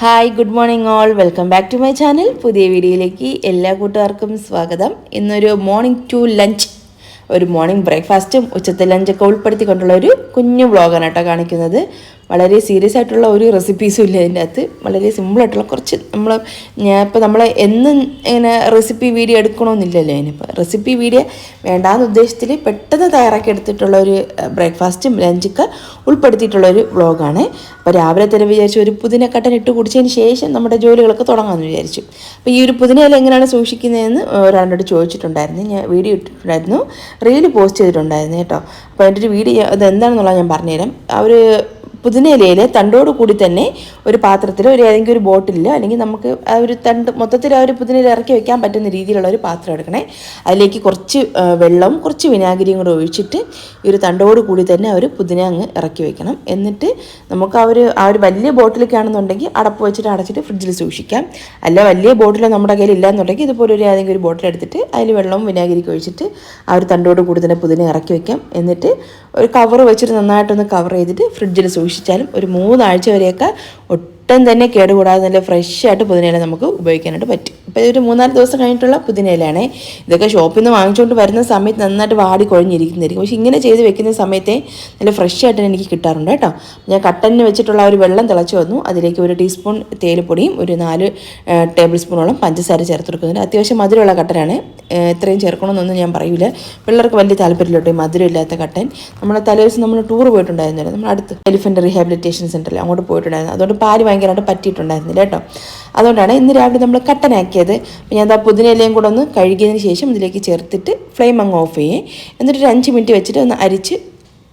Hi good morning all welcome back to my channel പുതിയ വീഡിയോയിലേക്ക് എല്ലാ കൂട്ടുകാർക്കും സ്വാഗതം. ഇന്നൊരു മോർണിംഗ് ടു ലഞ്ച് ഒരു മോർണിംഗ് ബ്രേക്ക്ഫാസ്റ്റും ഉച്ചത്തെ ലഞ്ചൊക്കെ ഉൾപ്പെടുത്തിക്കൊണ്ടുള്ള ഒരു കുഞ്ഞു വ്ളോഗാണ് കേട്ടോ കാണിക്കുന്നത്. വളരെ സീരിയസ് ആയിട്ടുള്ള ഒരു റെസിപ്പീസും ഇല്ല ഇതിന്റെ അകത്ത് വളരെ സിമ്പിളായിട്ടുള്ള കുറച്ച് നമ്മൾ ഞാൻ ഇപ്പോൾ നമ്മൾ എന്നും ഇങ്ങനെ റെസിപ്പി വീഡിയോ എടുക്കണമെന്നില്ലല്ലോ അതിനിപ്പോൾ റെസിപ്പി വീഡിയോ വേണ്ടാന്ന് ഉദ്ദേശത്തിൽ പെട്ടെന്ന് തയ്യാറാക്കി എടുത്തിട്ടുള്ള ഒരു ബ്രേക്ക്ഫാസ്റ്റും ലഞ്ചൊക്കെ ഉൾപ്പെടുത്തിയിട്ടുള്ള ഒരു വ്ളോഗാണ് അപ്പോൾ രാവിലെ തന്നെ വിചാരിച്ചു ഒരു പുതിന കട്ടൻ ഇട്ട് കുടിച്ചതിന് ശേഷം നമ്മുടെ ജോലികളൊക്കെ തുടങ്ങാമെന്ന് വിചാരിച്ചു. അപ്പോൾ ഈ ഒരു പുതിനയില എങ്ങനെയാണ് സൂക്ഷിക്കുന്നതെന്ന് ഒരാളോട് ചോദിച്ചിട്ടുണ്ടായിരുന്നു. ഞാൻ വീഡിയോ ഇട്ടിട്ടുണ്ടായിരുന്നു. റീൽ പോസ്റ്റ് ചെയ്തിട്ടുണ്ടായിരുന്നു കേട്ടോ. അപ്പോൾ അതിന്റെ ഒരു വീഡിയോ അത് എന്താണെന്നുള്ളത് ഞാൻ പറഞ്ഞുതരാം. ആ ഒരു പുതിനയിലയിൽ തണ്ടോട് കൂടി തന്നെ ഒരു പാത്രത്തിലോ ഒരു ഏതെങ്കിലും ഒരു ബോട്ടിലോ അല്ലെങ്കിൽ നമുക്ക് ആ ഒരു തണ്ട് മൊത്തത്തിൽ ആ ഒരു പുതിനയിൽ ഇറക്കി വെക്കാൻ പറ്റുന്ന രീതിയിലുള്ള ഒരു പാത്രം എടുക്കണേ. അതിലേക്ക് കുറച്ച് വെള്ളവും കുറച്ച് വിനാഗിരിയും കൂടെ ഒഴിച്ചിട്ട് ഈ ഒരു തണ്ടോട് കൂടി തന്നെ ആ ഒരു പുതിന അങ്ങ് ഇറക്കി വെക്കണം. എന്നിട്ട് നമുക്ക് ആ ഒരു ആ ഒരു വലിയ ബോട്ടിലൊക്കെ ആണെന്നുണ്ടെങ്കിൽ അടപ്പ് വെച്ചിട്ട് അടച്ചിട്ട് ഫ്രിഡ്ജിൽ സൂക്ഷിക്കാം. അല്ല വലിയ ബോട്ടിൽ നമ്മുടെ കയ്യിൽ ഇല്ലാന്നുണ്ടെങ്കിൽ ഇതുപോലെ ഒരു ഏതെങ്കിലും ഒരു ബോട്ടിൽ എടുത്തിട്ട് അതിൽ വെള്ളവും വിനാഗിരിക്ക് ഒഴിച്ചിട്ട് ആ ഒരു തണ്ടോട് കൂടി തന്നെ പുതിന ഇറക്കി വെക്കാം. എന്നിട്ട് ഒരു കവർ വെച്ചിട്ട് നന്നായിട്ടൊന്ന് കവർ ചെയ്തിട്ട് ഫ്രിഡ്ജിൽ സൂക്ഷിച്ചാലും ഒരു മൂന്നാഴ്ച വരെയൊക്കെ ഒട്ടും തന്നെ കേടുകൂടാതെ നല്ല ഫ്രഷ് ആയിട്ട് പുതിനയില നമുക്ക് ഉപയോഗിക്കാനായിട്ട് പറ്റും. ഇപ്പം ഇതൊരു മൂന്നാൽ ദിവസം കഴിഞ്ഞിട്ടുള്ള പുതിനയിലാണ് ഇതൊക്കെ ഷോപ്പിൽ നിന്ന് വാങ്ങിച്ചുകൊണ്ട് വരുന്ന സമയത്ത് നന്നായിട്ട് വാടി കുഴഞ്ഞിരിക്കുന്നതായിരിക്കും. പക്ഷേ ഇങ്ങനെ ചെയ്ത് വെക്കുന്ന സമയത്തെ നല്ല ഫ്രഷ് ആയിട്ട് എനിക്ക് കിട്ടാറുണ്ട് കേട്ടോ. ഞാൻ കട്ടനിന് വെച്ചിട്ടുള്ള ഒരു വെള്ളം തിളച്ച് വന്നു. അതിലേക്ക് ഒരു ടീസ്പൂൺ തേയിലപ്പൊടിയും ഒരു നാല് ടേബിൾ സ്പൂണോളം പഞ്ചസാര ചേർത്ത് കൊടുക്കുന്നുണ്ട്. അത്യാവശ്യം മധുരമുള്ള കട്ടനാണ് ഇത്രയും ചേർക്കണമെന്നൊന്നും ഞാൻ പറയില്ല പിള്ളേർക്ക് വലിയ താല്പര്യമില്ലോട്ടെ മധുരമില്ലാത്ത കട്ടൻ നമ്മൾ തലേ ദിവസം നമ്മൾ ടൂർ പോയിട്ടുണ്ടായിരുന്നില്ല. നമ്മൾ അടുത്ത് എലിഫന്റ് റീഹാബിലിറ്റേഷൻ സെന്ററിൽ അങ്ങോട്ട് പോയിട്ടുണ്ടായിരുന്നു. അതുകൊണ്ട് പാൽ ഭയങ്കരമായിട്ട് പറ്റിയിട്ടുണ്ടായിരുന്നില്ല കേട്ടോ. അതുകൊണ്ടാണ് ഇന്ന് രാവിലെ നമ്മൾ കട്ടനാക്കിയത്. ഞാൻ ആ പുതിനയിലയും കൂടെ ഒന്ന് കഴുകിയതിന് ശേഷം ഇതിലേക്ക് ചേർത്തിട്ട് ഫ്ലെയിം അങ്ങ് ഓഫ് ചെയ്യേ. എന്നിട്ട് ഒരു അഞ്ച് മിനിറ്റ് വെച്ചിട്ട് ഒന്ന് അരിച്ച്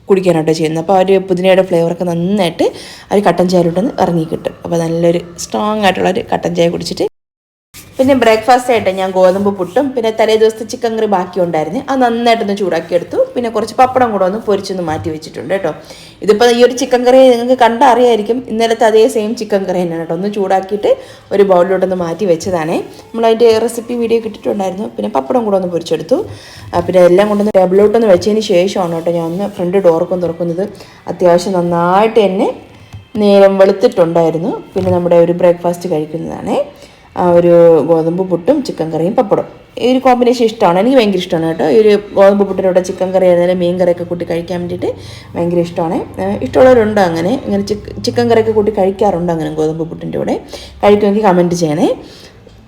കുടിക്കാനാട്ടോ ചെയ്യുന്നത്. അപ്പോൾ ആ ഒരു പുതിനയുടെ ഫ്ലേവറൊക്കെ നന്നായിട്ട് ആ ഒരു കട്ടൻ ചായയിലോട്ടൊന്ന് ഇറങ്ങി കിട്ടും. അപ്പോൾ നല്ലൊരു സ്ട്രോങ് ആയിട്ടുള്ള ഒരു കട്ടൻ ചായ കുടിച്ചിട്ട് പിന്നെ ബ്രേക്ക്ഫാസ്റ്റ് ആയിട്ട് ഞാൻ ഗോതമ്പ് പുട്ടും പിന്നെ തലേ ദിവസത്തെ ചിക്കൻ കറി ബാക്കി ഉണ്ടായിരുന്നു അത് നന്നായിട്ടൊന്ന് ചൂടാക്കി എടുത്തു പിന്നെ കുറച്ച് പപ്പടം കൂടെ ഒന്ന് പൊരിച്ചൊന്ന് മാറ്റി വെച്ചിട്ടുണ്ട് കേട്ടോ. ഇതിപ്പോൾ ഈ ഒരു ചിക്കൻ കറി നിങ്ങൾക്ക് കണ്ടാൽ അറിയായിരിക്കും ഇന്നലത്തെ അതേ സെയിം ചിക്കൻ കറി തന്നെയാണ് കേട്ടോ. ഒന്ന് ചൂടാക്കിയിട്ട് ഒരു ബൗളിലോട്ടൊന്ന് മാറ്റി വെച്ചതാണേ. നമ്മളതിന്റെ റെസിപ്പി വീഡിയോ കിട്ടിയിട്ടുണ്ടായിരുന്നു പിന്നെ പപ്പടം കൂടെ ഒന്ന് പൊരിച്ചെടുത്തു. പിന്നെ എല്ലാം കൊണ്ടൊന്ന് ടേബിളിലോട്ടൊന്ന് വെച്ചതിന് ശേഷമാണ് കേട്ടോ ഞാൻ ഒന്ന് ഫ്രണ്ട് ഡോർക്കും തുറക്കുന്നത്. അത്യാവശ്യം നന്നായിട്ട് തന്നെ നേരം വെളുത്തിട്ടുണ്ടായിരുന്നു. പിന്നെ നമ്മുടെ ഒരു ബ്രേക്ക്ഫാസ്റ്റ് കഴിക്കുന്നതാണേ. ഒരു ഗോതമ്പ് പുട്ടും ചിക്കൻ കറിയും പപ്പടം ഈ ഒരു കോമ്പിനേഷൻ ഇഷ്ടമാണ്. എനിക്ക് ഭയങ്കര ഇഷ്ടമാണ് കേട്ടോ. ഈ ഒരു ഗോതമ്പ് പുട്ടിനോട് ചിക്കൻ കറി ആയിരുന്നാലും മീൻ കറിയൊക്കെ കൂട്ടി കഴിക്കാൻ വേണ്ടിയിട്ട് ഭയങ്കര ഇഷ്ടമാണ്. ഇഷ്ടമുള്ളവരുണ്ട് അങ്ങനെ? ഇങ്ങനെ ചിക്കൻ കറിയൊക്കെ കൂട്ടി കഴിക്കാറുണ്ട് അങ്ങനെ ഗോതമ്പ് പുട്ടിന്റെ കൂടെ? കഴിക്കുമെങ്കിൽ കമന്റ് ചെയ്യണേ.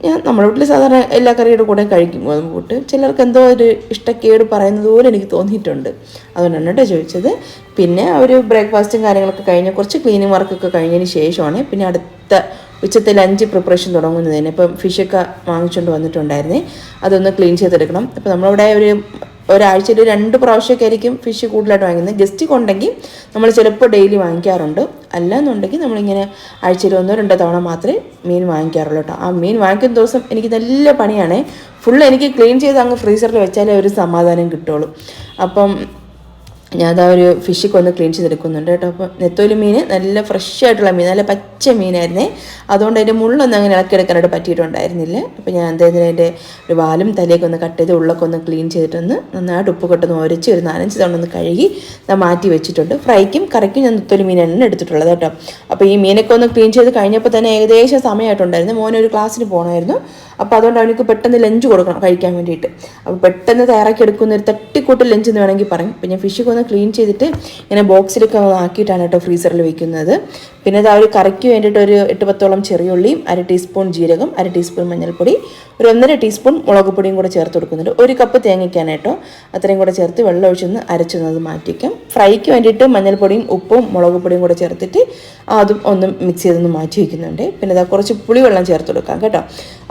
ഞാൻ നമ്മുടെ വീട്ടിൽ സാധാരണ എല്ലാ കറിയുടെ കൂടെ കഴിക്കും ഗോതമ്പ് പുട്ട്. ചിലർക്ക് എന്തോ ഒരു ഇഷ്ടക്കേട് പറയുന്നത് പോലെ എനിക്ക് തോന്നിയിട്ടുണ്ട്. അതുകൊണ്ടാണ് കേട്ടോ ചോദിച്ചത്. പിന്നെ ഒരു ബ്രേക്ക്ഫാസ്റ്റും കാര്യങ്ങളൊക്കെ കഴിഞ്ഞ് കുറച്ച് ക്ലീനിങ് വർക്കൊക്കെ കഴിഞ്ഞതിന് ശേഷമാണ്. പിന്നെ അടുത്ത ഉച്ചത്തെ അഞ്ച് പ്രിപ്പറേഷൻ തുടങ്ങുന്നതിന്. ഇപ്പം ഫിഷൊക്കെ വാങ്ങിച്ചുകൊണ്ട് വന്നിട്ടുണ്ടായിരുന്നേ. അതൊന്ന് ക്ലീൻ ചെയ്തെടുക്കണം. അപ്പോൾ നമ്മളിവിടെ ഒരു ഒരാഴ്ചയിൽ രണ്ട് പ്രാവശ്യമൊക്കെ ആയിരിക്കും ഫിഷ് കൂടുതലായിട്ട് വാങ്ങുന്നത് ഗസ്റ്റ് കൊണ്ടെങ്കിൽ നമ്മൾ ചിലപ്പോൾ ഡെയിലി വാങ്ങിക്കാറുണ്ട്. അല്ല എന്നുണ്ടെങ്കിൽ നമ്മളിങ്ങനെ ആഴ്ചയിൽ ഒന്നോ രണ്ടോ തവണ മാത്രമേ മീൻ വാങ്ങിക്കാറുള്ളൂ കേട്ടോ. ആ മീൻ വാങ്ങിക്കുന്ന ദിവസം എനിക്ക് നല്ല പണിയാണേ. ഫുൾ എനിക്ക് ക്ലീൻ ചെയ്ത് അങ്ങ് ഫ്രീസറിൽ വെച്ചാലേ ഒരു സമാധാനം കിട്ടുള്ളൂ. അപ്പം ഞാൻ അതാ ഒരു ഫിഷൊക്കെ ഒന്ന് ക്ലീൻ ചെയ്തെടുക്കുന്നുണ്ട് കേട്ടോ. അപ്പോൾ നെത്തോലി മീൻ നല്ല ഫ്രഷ് ആയിട്ടുള്ള മീൻ നല്ല പച്ച മീനായിരുന്നേ. അതുകൊണ്ട് അതിന്റെ മുള്ളൊന്നും അങ്ങനെ ഇളക്കിയെടുക്കാനായിട്ട് പറ്റിയിട്ടുണ്ടായിരുന്നില്ല. അപ്പോൾ ഞാൻ എന്തായാലും അതിന്റെ ഒരു വാലും തലയൊക്കെ ഒന്ന് കട്ട് ചെയ്ത് ഉള്ളൊക്കെ ഒന്ന് ക്ലീൻ ചെയ്തിട്ടൊന്ന് നന്നായിട്ട് ഉപ്പ് കൊട്ടൊന്ന് ഒരച്ച് ഒരു നാലഞ്ച് തവണ ഒന്ന് കഴുകി ഞാൻ മാറ്റി വെച്ചിട്ടുണ്ട്. ഫ്രൈക്കും കറിക്കും ഞാൻ നെത്തോലി മീനാണ് എടുത്തിട്ടുള്ളത് കേട്ടോ. അപ്പോൾ ഈ മീനൊക്കെ ഒന്ന് ക്ലീൻ ചെയ്ത് കഴിഞ്ഞപ്പോൾ തന്നെ ഏകദേശം സമയമായിട്ടുണ്ടായിരുന്നു. മോനൊരു ക്ലാസ്സിന് പോകണമായിരുന്നു അപ്പോൾ അതുകൊണ്ട് അവനക്ക് പെട്ടെന്ന് ലഞ്ച് കൊടുക്കണം കഴിക്കാൻ വേണ്ടിയിട്ട്. അപ്പോൾ പെട്ടെന്ന് തയ്യാറാക്കി എടുക്കുന്ന ഒരു തട്ടിക്കൂട്ട് ലഞ്ച് എന്ന് വേണമെങ്കിൽ പറയും. അപ്പോൾ ഞാൻ ഫിഷൊക്കെ ഒന്ന് ക്ലീൻ ചെയ്തിട്ട് ഇങ്ങനെ ബോക്സിലൊക്കെ ഒന്ന് ആക്കിയിട്ടാണ് കേട്ടോ ഫ്രീസറിൽ വെക്കുന്നത്. പിന്നെ അത് ആ ഒരു കറിക്ക് വേണ്ടിയിട്ട് ഒരു എട്ട് പത്തോളം ചെറിയുള്ളിയും അര ടീസ്പൂൺ ജീരകം അര ടീസ്പൂൺ മഞ്ഞൾപ്പൊടി ഒരു ഒന്നര ടീസ്പൂൺ മുളക് പൊടിയും കൂടെ ചേർത്ത് കൊടുക്കുന്നുണ്ട്. ഒരു കപ്പ് തേങ്ങയ്ക്കാണ് കേട്ടോ. അത്രയും കൂടെ ചേർത്ത് വെള്ളം ഒഴിച്ചൊന്ന് അരച്ചൊന്നത് മാറ്റിക്കാം ഫ്രൈക്ക് വേണ്ടിയിട്ട് മഞ്ഞൾപ്പൊടിയും ഉപ്പും മുളക് പൊടിയും കൂടെ ചേർത്തിട്ട് അതും ഒന്ന് മിക്സ് ചെയ്തൊന്ന് മാറ്റി വയ്ക്കുന്നുണ്ട് പിന്നെ അതാ കുറച്ച് പുളിവെള്ളം ചേർത്ത് കൊടുക്കാം കേട്ടോ.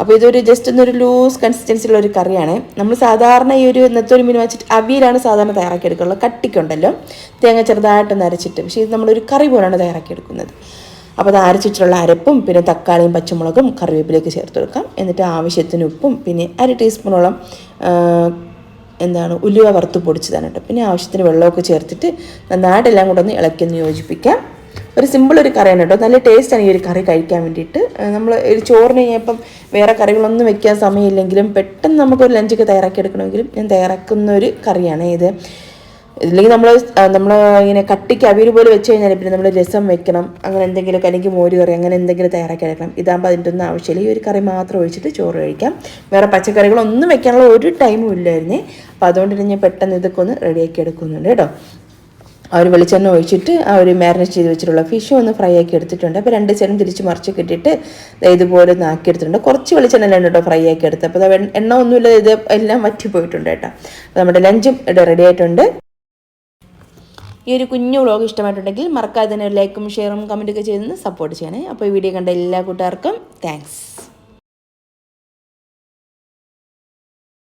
അപ്പോൾ ഇതൊരു ജസ്റ്റ് ഒന്നൊരു ലൂസ് കൺസിസ്റ്റൻസിയുള്ള ഒരു കറിയാണ്. നമ്മൾ സാധാരണ ഈ ഒരു നെത്തോലി മീൻ വെച്ചിട്ട് അവിയലാണ് സാധാരണ തയ്യാറാക്കി എടുക്കുള്ളത് കട്ടിക്കുണ്ടല്ലോ. തേങ്ങ ചെറുതായിട്ട് നരച്ചിട്ട് പക്ഷേ ഇത് നമ്മളൊരു കറി പോലാണ് തയ്യാറാക്കി എടുക്കുന്നത് അപ്പോൾ അത് അരച്ചിട്ടുള്ള അരപ്പും പിന്നെ തക്കാളിയും പച്ചമുളകും കറിവേപ്പിലേക്ക് ചേർത്ത് കൊടുക്കാം. എന്നിട്ട് ആവശ്യത്തിന് ഉപ്പും പിന്നെ അര ടീസ്പൂണോളം എന്താണ് ഉലുവ വറുത്ത് പൊടിച്ചതാണ് കേട്ടോ. പിന്നെ ആവശ്യത്തിന് വെള്ളമൊക്കെ ചേർത്തിട്ട് നന്നായിട്ട് എല്ലാം കൂടെ ഒന്ന് ഇളക്കി ഒന്ന് യോജിപ്പിക്കാം. ഒരു സിമ്പിൾ ഒരു കറിയാണ് കേട്ടോ. നല്ല ടേസ്റ്റാണ് ഈ ഒരു കറി കഴിക്കാൻ വേണ്ടിയിട്ട്. നമ്മൾ ഒരു ചോറിന് ഇപ്പം വേറെ കറികളൊന്നും വെക്കാൻ സമയമില്ലെങ്കിലും പെട്ടെന്ന് നമുക്കൊരു ലഞ്ചൊക്കെ തയ്യാറാക്കി എടുക്കണമെങ്കിലും ഞാൻ തയ്യാറാക്കുന്ന ഒരു കറിയാണ് ഇത്. ഇല്ലെങ്കിൽ നമ്മൾ നമ്മൾ ഇങ്ങനെ കട്ടിക്ക് അവിയൽ പോലെ വെച്ച് കഴിഞ്ഞാൽ പിന്നെ നമ്മൾ രസം വെക്കണം അങ്ങനെ എന്തെങ്കിലുമൊക്കെ അല്ലെങ്കിൽ മോര് കറി അങ്ങനെ എന്തെങ്കിലും തയ്യാറാക്കി എടുക്കണം ഇതാകുമ്പോൾ അതിന്റെ ഒന്നും ആവശ്യമില്ല. ഈ ഒരു കറി മാത്രം ഒഴിച്ചിട്ട് ചോറ് കഴിക്കാം. വേറെ പച്ചക്കറികളൊന്നും വെക്കാനുള്ള ഒരു ടൈമും ഇല്ലായിരുന്നേ. അപ്പോൾ അതുകൊണ്ട് ഞാൻ പെട്ടെന്ന് ഇതൊക്കെ ഒന്ന് റെഡിയാക്കി എടുക്കുന്നുണ്ട് കേട്ടോ. ആ ഒരു വെളിച്ചെണ്ണ ഒഴിച്ചിട്ട് ആ ഒരു മാരിനേറ്റ് ചെയ്ത് വെച്ചിട്ടുള്ള ഫിഷ് ഒന്ന് ഫ്രൈ ആക്കി എടുത്തിട്ടുണ്ട്. അപ്പോൾ രണ്ട് സൈഡും തിരിച്ച് മറിച്ച് കിട്ടിയിട്ട് ഇതുപോലെ ഒന്ന് ആക്കി എടുത്തിട്ടുണ്ട്. കുറച്ച് വെളിച്ചെണ്ണയിലാണ് കേട്ടോ ഫ്രൈ ആക്കി എടുത്തത്? അപ്പോൾ എണ്ണ ഒന്നുമില്ല ഇത് എല്ലാം വറ്റിപ്പോയിട്ടുണ്ട് കേട്ടോ. അപ്പോൾ നമ്മുടെ ലഞ്ചും ഇവിടെ റെഡി ആയിട്ടുണ്ട്. ഈ ഒരു കുഞ്ഞു വ്ളോഗ് ഇഷ്ടമായിട്ടുണ്ടെങ്കിൽ മറക്കാതെ തന്നെ ലൈക്കും ഷെയറും കമന്റൊക്കെ ചെയ്തെന്ന് സപ്പോർട്ട് ചെയ്യണേ. അപ്പോൾ ഈ വീഡിയോ കണ്ട എല്ലാ കൂട്ടുകാർക്കും താങ്ക്സ്